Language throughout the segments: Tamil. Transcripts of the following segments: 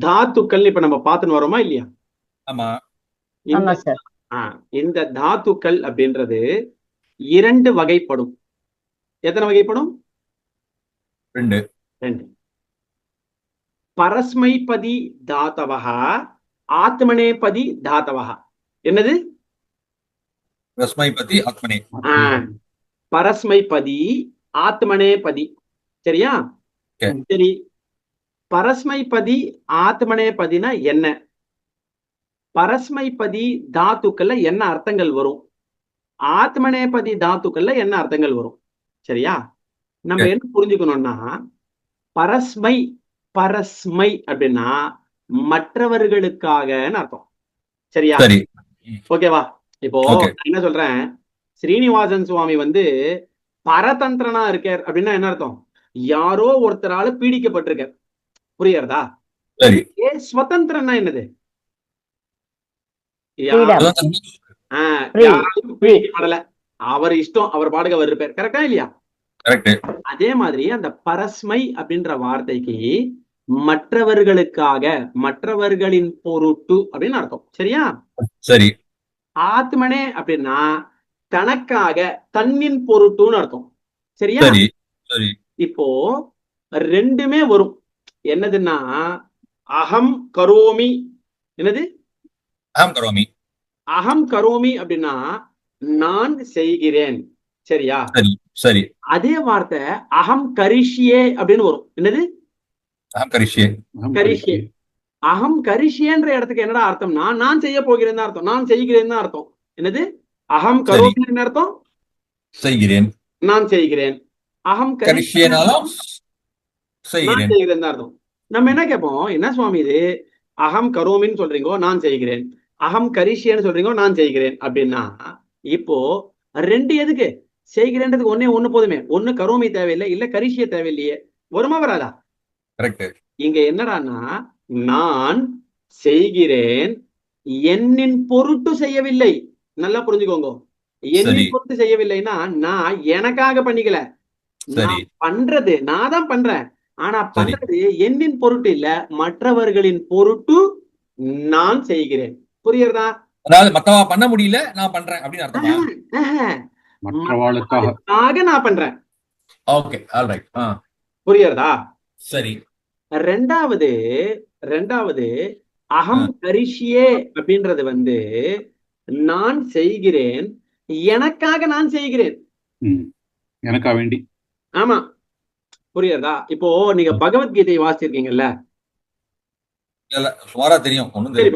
தாத்துக்கள் இப்ப நம்ம பார்த்துன்னு வரோமா இல்லையா? ஆமா. இந்த தாத்துக்கள் அப்படின்றது இரண்டு வகைப்படும். எத்தனை வகைப்படும்? ரெண்டு. ரெண்டு. பரஸ்மைபதி தாத்தவஹா ஆத்மனேபதி தாத்தவஹா. என்னது? ரஸ்மைபதி ஆத்மனே. பரஸ்மைபதி ஆத்மனேபதி சரியா? Okay. சரி. பரஸ்மைபதி ஆத்மனேபதினா என்ன? பரஸ்மைபதி தாத்துக்கள்ல என்ன அர்த்தங்கள் வரும்? ஆத்மனேபதி தாத்துக்கள்ல என்ன அர்த்தங்கள் வரும்? சரியா? நம்ம. என்ன புரிஞ்சுக்கணும்னா பரஸ்மை பரஸ்மை அப்படின்னா மற்றவர்களுக்காகன்னு அர்த்தம். சரியா? சரி. ஓகேவா? இப்போ. நான் என்ன சொல்றேன்? ஸ்ரீனிவாசன் சுவாமி வந்து பரதந்திரனா இருக்கார் அப்படின்னா என்ன அர்த்தம்? யாரோ ஒருத்தரால பீடிக்கப்பட்டிருக்கார். புரியுறதா சரி. ஏ சுதந்திரம்னா என்னது? அவர் இஷ்டம் அவர் பாடுக அவர் இருப்பார் கரெக்டா இல்லையா? கரெக்ட் அதே மாதிரி அந்த பரஸ்மை அப்படின்ற வார்த்தைக்கு மற்றவர்களுக்காக மற்றவர்களின் பொருட்டு அப்படின்னு அர்த்தம். சரியா? சரி. ஆத்மனே அப்படின்னா தனக்காக தன்னின் பொருட்டுன்னு அர்த்தம். சரியா? சரி. சரி. இப்போ ரெண்டுமே வரும். என்னதுன்னா அகம் கரோமி. என்னது? அகம் கரோமி. அகம் கரோமி அப்படின்னா நான் செய்கிறேன். சரியா? சரி சரி. அதே வார்த்தை அகம் கரிஷியே அப்படின்னு வரும். என்னது? அகம் கரிஷ்யே. கரிஷ்யே. அகம் கரிஷியன்ற இடத்துக்கு என்னடா அர்த்தம்னா நான் செய்ய போகிறேன் தான் அர்த்தம். நான் செய்கிறேன் தான் அர்த்தம். என்னது? அகம். கரோமி என்ன அர்த்தம்? செய்கிறேன். நான் செய்கிறேன். அகம் கரிஷ்யனாலும் செய்கிறேன். அர்த்தம். நம்ம என்ன கேட்போம்? என்ன சுவாமி இது? அகம் கரோமின்னு சொல்றீங்கோ நான் செய்கிறேன். அகம் கரிஷியன்னு சொல்றீங்கோ நான் செய்கிறேன். அப்படின்னா இப்போ ரெண்டு எதுக்கு? செய்கிறேன்றதுக்கு ஒண்ணே ஒண்ணு போதுமே. ஒண்ணு கரோமி தேவையில்லை இல்ல கரிஷிய தேவையில்லையே. வருமா வராதா? இங்க என்னடான்னா நான் செய்கிறேன் என்னின் பொருட்டு செய்யவில்லை. நல்லா புரிஞ்சுக்கோங்க. என்னின். பொருட்டு செய்யவில்லைன்னா நான் எனக்காக பண்ணிக்கல. நான் பண்றது நான் தான் பண்றேன். ஆனா. பண்றது என்னின் பொருட்டு இல்ல மற்றவர்களின் பொருட்டு நான் செய்கிறேன். புரியுறதா அதாவது மத்தவா பண்ண முடியல நான் பண்றேன் அப்படின்னு அர்த்தமா? நான் பண்றேன். Okay all right ah. புரியுறதா சரி. ரெண்டாவது ரெண்டாவது அகம் கரிஷியே அப்படின்றது வந்து நான் செய்கிறேன் எனக்காக நான் செய்கிறேன். எனக்கா வேண்டி. ஆமா. புரியுறதா இப்போ நீங்க பகவத்கீதையை வாசிச்சிருக்கீங்கல்ல?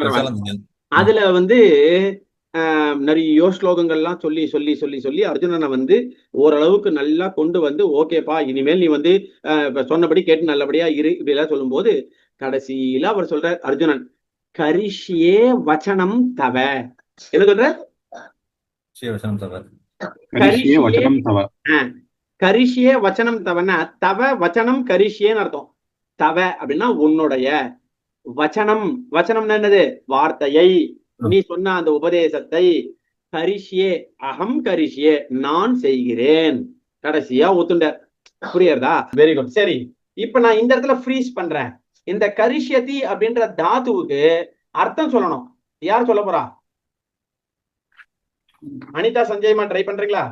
சுமாரா தெரியும். அதுல வந்து ஆஹ், நிறைய ஸ்லோகங்கள்லாம் சொல்லி சொல்லி சொல்லி சொல்லி அர்ஜுனனை வந்து ஓரளவுக்கு நல்லா கொண்டு வந்து ஓகேப்பா இனிமேல் நீ வந்து சொன்னபடி கேட்டு நல்லபடியா இரு இப்படி எல்லாம் சொல்லும்போது கடைசியில அவர் சொல்ற அர்ஜுனன் கரிஷ்யே வச்சனம் தவ. என்ன சொல்ற? கரிஷ்யே வச்சனம் தவன தவ வச்சனம் கரிஷ்யேன்னு அர்த்தம். தவ அப்படின்னா உன்னுடைய வச்சனம். வச்சனம்னா என்னது? வார்த்தையை. நீ சொன்ன அந்த உபதேசத்தை கரிஷ்யே அகம் கரிஷ்யே நான் செய்கிறேன். கடைசியா ஒத்துண்டார் புரியுறதா? வெரி குட் சரி. இப்ப நான் இந்த இடத்துல ஃப்ரீஸ் பண்றேன். இந்த கரிஷ்யதி அப்படின்ற தாத்துவுக்கு அர்த்தம் சொல்லணும். யார் சொல்ல போறா? அனிதா சஞ்சய்மா ட்ரை பண்றீங்களா?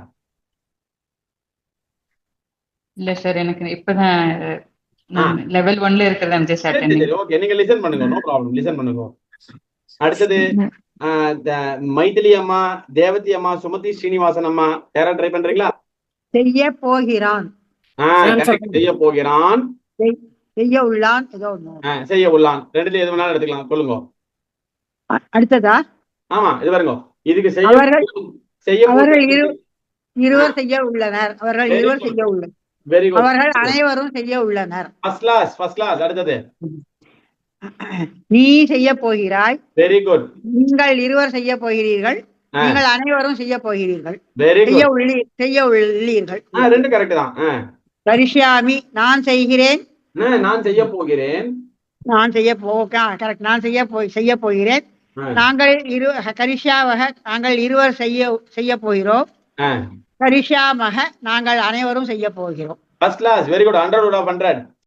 இல்ல சார் எனக்கு இப்பதான் லெவல் ஒன்ல இருக்கிறதா ஜஸ்ட் அட்டெண்டிங் சரி, ஓகே நீங்க லிசன் பண்ணுங்க நோ ப்ராப்ளம் லிசன் பண்ணுங்க. அடுத்தது மைதிலி அம்மா தேவதி அம்மா சுமதி ஸ்ரீனிவாசன் அம்மா யாராவது ட்ரை பண்றீங்களா? செய்ய போகிறான். செய்ய போகிறான். செய்ய உள்ளான் ஏதோ செய்ய உள்ளான். ரெண்டுல எது வேணாலும் எடுத்துக்கலாம். சொல்லுங்க அடுத்ததா? ஆமா இது பாருங்க. இதுக்கு செய்ய அவர்கள் செய்ய அவர்கள் இரு- இருவர் செய்ய உள்ளனர். அவர்கள் இருவர். செய்ய உள்ளனர். வெரி குட் அவர்கள் அனைவரும் செய்ய உள்ளனர். ஃபர்ஸ்ட் கிளாஸ் ஃபர்ஸ்ட் கிளாஸ் அடுத்தது. நீ செய்ய போகிறாய். வெரி குட் நீங்கள் இருவர் செய்ய போகிறீர்கள். நீங்கள் அனைவரும் செய்ய போகிறீர்கள். செய்ய உள்ளீ செய்ய உள்ளீர்கள். ரெண்டு கரெக்ட் தான். கரிஷ்யாமி நான் செய்கிறேன். நான் செய்ய போகிறேன். நான் செய்ய போ கரெக்ட் நான் செய்ய போய் செய்ய போகிறேன். நாங்கள் இரு கரிஷ்யாவக நாங்கள் இருவர் செய்ய செய்ய போகிறோம். ஆஹ். நாங்கள் அனைவரும் செய்ய போகிறோம் first class very good hundred out of hundred